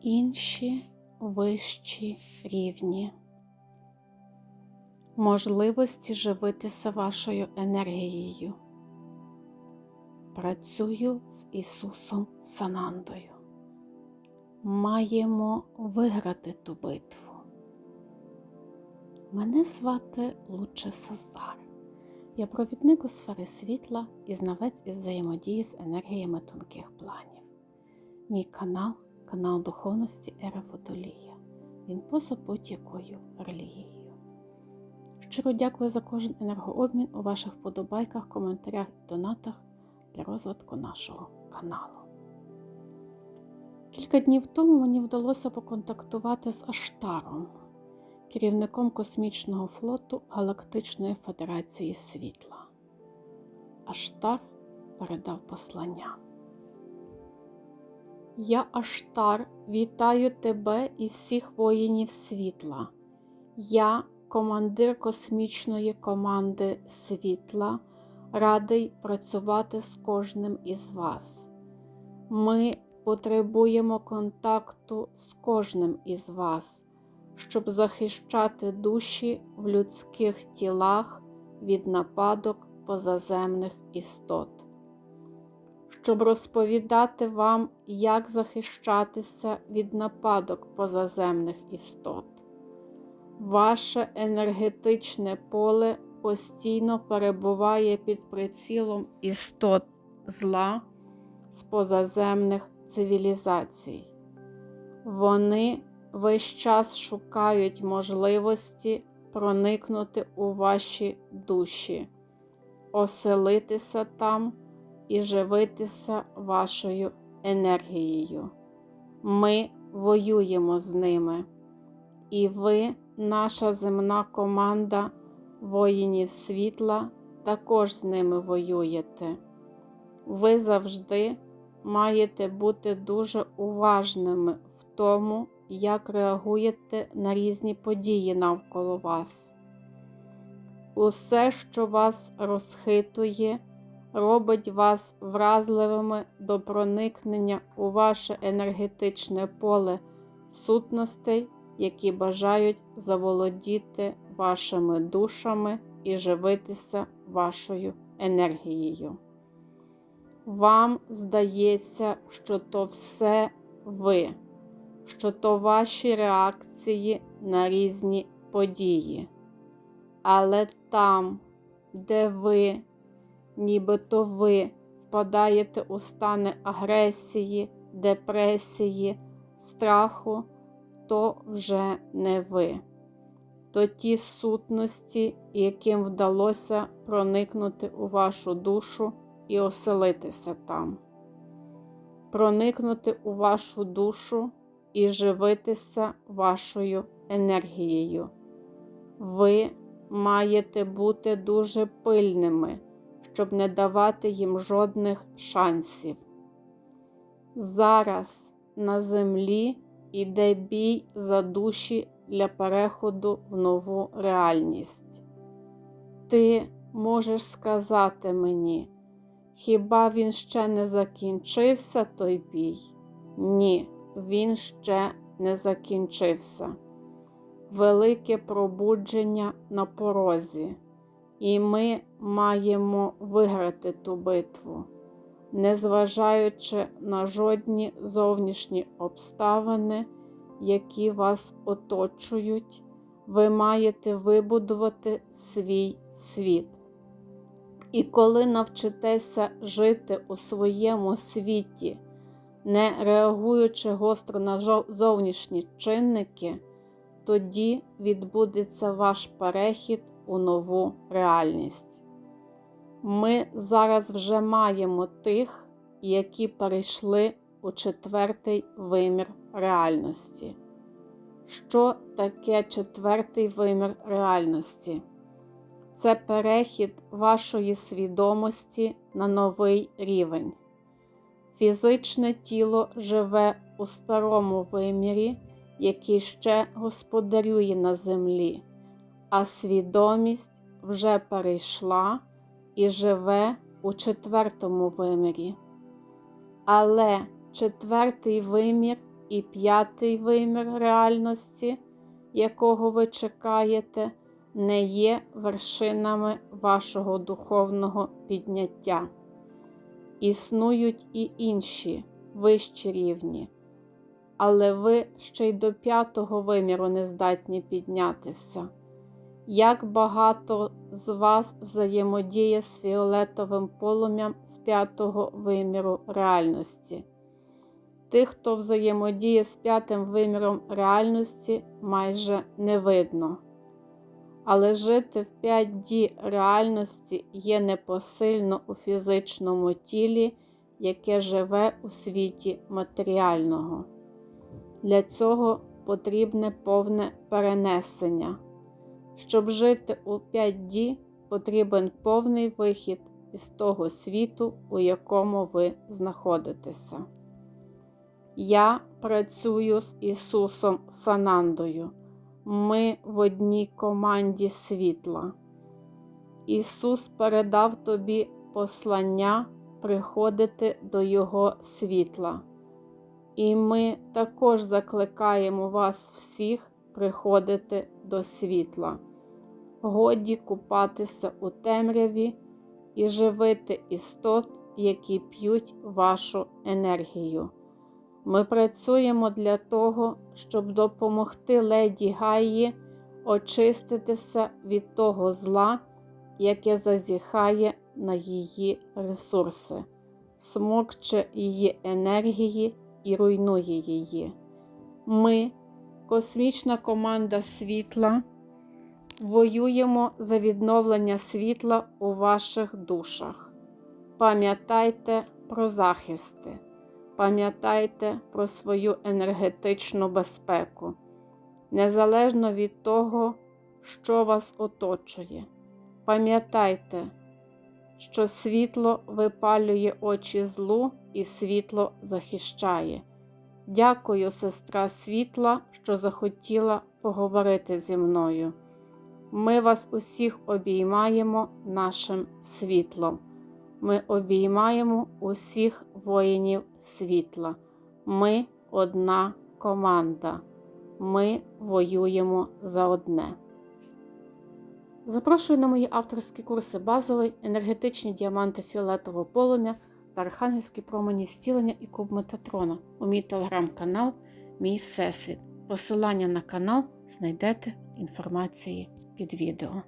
інші вищі рівні, можливості живитися вашою енергією. Працюю з Ісусом Санандою. Маємо виграти ту битву. Мене звати Луче Сазар. Я провідник у сфери світла і знавець із взаємодії з енергіями тонких планів. Мій канал канал духовності Ера Водолія. Він поза будь-якою релігією. Щиро дякую за кожен енергообмін у ваших вподобайках, коментарях і донатах для розвитку нашого каналу. Кілька днів тому мені вдалося поконтактувати з Аштаром, керівником космічного флоту Галактичної Федерації Світла. Аштар передав послання. Я Аштар, вітаю тебе і всіх воїнів світла. Я, командир космічної команди світла, радий працювати з кожним із вас. Ми потребуємо контакту з кожним із вас, щоб захищати душі в людських тілах від нападок позаземних істот щоб розповідати вам, як захищатися від нападок позаземних істот. Ваше енергетичне поле постійно перебуває під прицілом істот зла з позаземних цивілізацій. Вони весь час шукають можливості проникнути у ваші душі, оселитися там і живитися вашою енергією. Ми воюємо з ними. І ви, наша земна команда воїнів світла, також з ними воюєте. Ви завжди маєте бути дуже уважними в тому, як реагуєте на різні події навколо вас. Усе, що вас розхитує, робить вас вразливими до проникнення у ваше енергетичне поле сутностей, які бажають заволодіти вашими душами і живитися вашою енергією. Вам здається, що то все ви, що то ваші реакції на різні події. Але там, де ви нібито ви впадаєте у стани агресії, депресії, страху, то вже не ви. То ті сутності, яким вдалося проникнути у вашу душу і оселитися там, проникнути у вашу душу і живитися вашою енергією. Ви маєте бути дуже пильними щоб не давати їм жодних шансів. Зараз на землі іде бій за душі для переходу в нову реальність. Ти можеш сказати мені, хіба він ще не закінчився той бій? Ні, він ще не закінчився. Велике пробудження на порозі. І ми маємо виграти ту битву, незважаючи на жодні зовнішні обставини, які вас оточують, ви маєте вибудувати свій світ. І коли навчитеся жити у своєму світі, не реагуючи гостро на зовнішні чинники, тоді відбудеться ваш перехід у нову реальність. Ми зараз вже маємо тих, які перейшли у четвертий вимір реальності. Що таке четвертий вимір реальності? Це перехід вашої свідомості на новий рівень. Фізичне тіло живе у старому вимірі, який ще господарює на землі а свідомість вже перейшла і живе у четвертому вимірі. Але четвертий вимір і п'ятий вимір реальності, якого ви чекаєте, не є вершинами вашого духовного підняття. Існують і інші вищі рівні, але ви ще й до п'ятого виміру не здатні піднятися. Як багато з вас взаємодіє з фіолетовим полум'ям з п'ятого виміру реальності? Тих, хто взаємодіє з п'ятим виміром реальності, майже не видно. Але жити в 5D реальності є непосильно у фізичному тілі, яке живе у світі матеріального. Для цього потрібне повне перенесення. Щоб жити у 5D, потрібен повний вихід із того світу, у якому ви знаходитеся. Я працюю з Ісусом Санандою. Ми в одній команді світла. Ісус передав тобі послання приходити до Його світла. І ми також закликаємо вас всіх приходити до світла. Годі купатися у темряві і живити істот, які п'ють вашу енергію. Ми працюємо для того, щоб допомогти леді Гаї очиститися від того зла, яке зазіхає на її ресурси, смокче її енергії і руйнує її. Ми, космічна команда світла, воюємо за відновлення світла у ваших душах. Пам'ятайте про захисти. Пам'ятайте про свою енергетичну безпеку, незалежно від того, що вас оточує. Пам'ятайте, що світло випалює очі злу і світло захищає. Дякую, сестра світла, що захотіла поговорити зі мною. Ми вас усіх обіймаємо нашим світлом. Ми обіймаємо усіх воїнів світла. Ми одна команда. Ми воюємо за одне. Запрошую на мої авторські курси базовий, енергетичні діаманти фіолетового полум'я та архангельські промені зцілення і куб Метатрона у мій телеграм-канал Мій Всесвіт. Посилання на канал знайдете в інформації під відео.